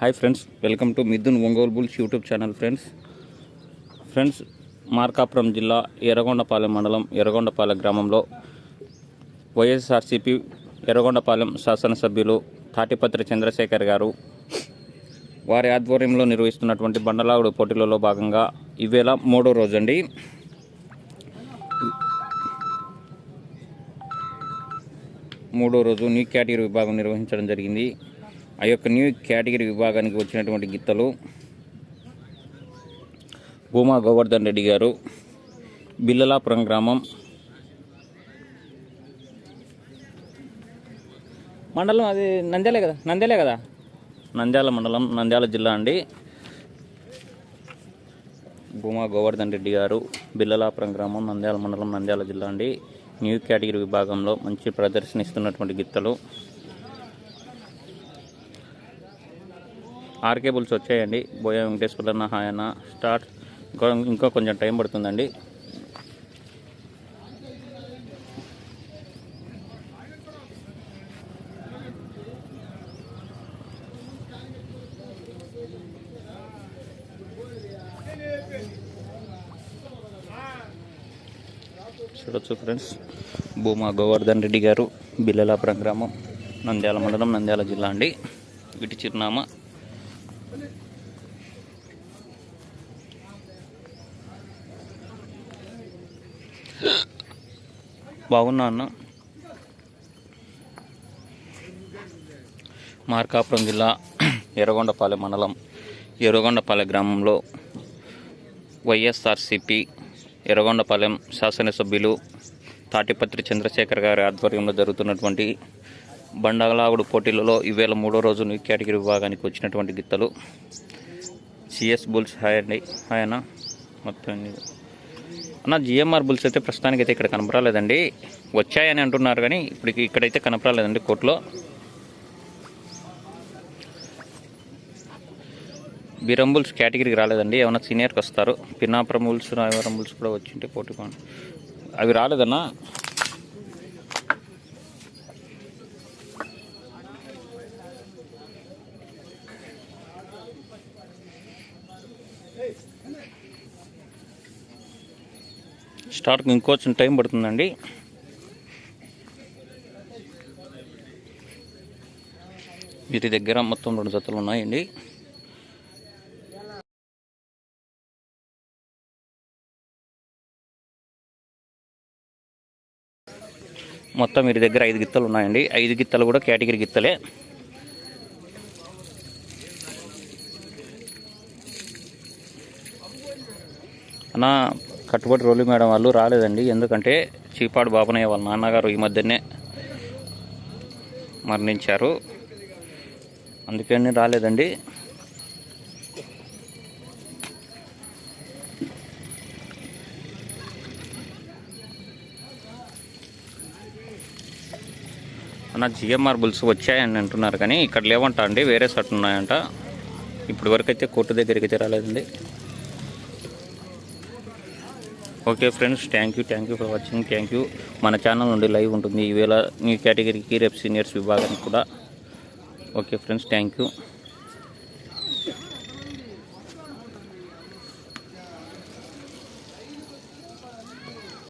Hi friends welcome to Mithun Ongole bulls YouTube channel friends. Friends Markapuram జిల్లా ఎర్రగొండపాలెం మండలం ఎర్రగొండపాలెం గ్రామంలో వైఎస్ఆర్సీపీ ఎర్రగొండపాలెం శాసనసభ్యులు తాటిపత్రి చంద్రశేఖర్ గారు వారి ఆధ్వర్యంలో నిర్వహిస్తున్నటువంటి బండలాగుడు పోటీలలో భాగంగా ఇవేళ మూడో రోజు అండి మూడో రోజు న్యూ కేటగిరీ విభాగం నిర్వహించడం జరిగింది. ఆ యొక్క న్యూ కేటగిరీ విభాగానికి వచ్చినటువంటి గీతలు భూమా గోవర్ధన్ రెడ్డి గారు బిల్లలాపురం గ్రామం. మండలం అది నంద్యాలే కదా? నంద్యాలే కదా? నంద్యాల మండలం నంద్యాల జిల్లా అండి. భూమా గోవర్ధన్ రెడ్డి గారు బిల్లలాపురం గ్రామం నంద్యాల మండలం నంద్యాల జిల్లా అండి. న్యూ కేటగిరీ విభాగంలో మంచి ప్రదర్శన ఇస్తున్నటువంటి గిత్తలు. ఆర్కే బుల్స్ వచ్చాయండి. బోయ వెంకటేశ్వరన్న హాయన స్టార్ట్. ఇంకా కొంచెం టైం పడుతుందండి. చూడొచ్చు ఫ్రెండ్స్. భూమా గోవర్ధన్ రెడ్డి గారు బిల్లలాపురం గ్రామం నంద్యాల మండలం నంద్యాల జిల్లా అండి. వీటి చిరునామా బాగున్నా అన్న. మార్కాపురం జిల్లా ఎర్రగొండపాలెం మండలం ఎర్రగొండపాలెం గ్రామంలో వైఎస్ఆర్సిపి ఎర్రగొండపాలెం శాసనసభ్యులు తాటిపత్రి చంద్రశేఖర్ గారి ఆధ్వర్యంలో జరుగుతున్నటువంటి బండగలాగుడు పోటీలలో ఈవేళ మూడో రోజు న్యూ కేటగిరీ విభాగానికి వచ్చినటువంటి గిత్తలు. సిఎస్ బుల్స్ హాయ్ అండి హాయ్ అన్న మొత్తం అన్న జిఎంఆర్ బుల్స్ అయితే ప్రస్తుతానికి అయితే ఇక్కడ కనపరాలేదండి. వచ్చాయని అంటున్నారు కానీ ఇప్పుడు ఇక్కడైతే కనపరాలేదండి కోర్టులో. బిరంబుల్స్ కేటగిరీకి రాలేదండి ఏమైనా సీనియర్కి వస్తారు. పిన్నాపురం బుల్స్ రాయవరం బుల్స్ కూడా వచ్చింటే పోటీ అవి రాలేదన్నా? స్టార్ట్కి ఇంకొంచెం టైం పడుతుందండి. వీటి దగ్గర మొత్తం రెండు జతలు ఉన్నాయండి. మొత్తం వీరి దగ్గర ఐదు గిత్తలు ఉన్నాయండి. ఐదు గిత్తలు కూడా కేటగిరీ గిత్తలే. అన్న కట్టుబడి రోలి మేడం వాళ్ళు రాలేదండి. ఎందుకంటే చీపాడు బాబనయ్య వాళ్ళ నాన్నగారు ఈ మధ్యనే మరణించారు. అందుకని రాలేదండి. అన్న జిఎంఆర్ బుల్స్ వచ్చాయని అంటున్నారు కానీ ఇక్కడ లేవంట అండి? వేరే సట్ ఉన్నాయంట. ఇప్పటివరకు అయితే కోర్టు దగ్గరికి అయితే రాలేదండి. Okay friends thank you thank you for watching thank you మన ఛానల్ నుండి లైవ్ ఉంటుంది. ఈవేళ న్యూ కేటగిరీకి రేపు సీనియర్స్ విభాగానికి కూడా. Okay friends thank you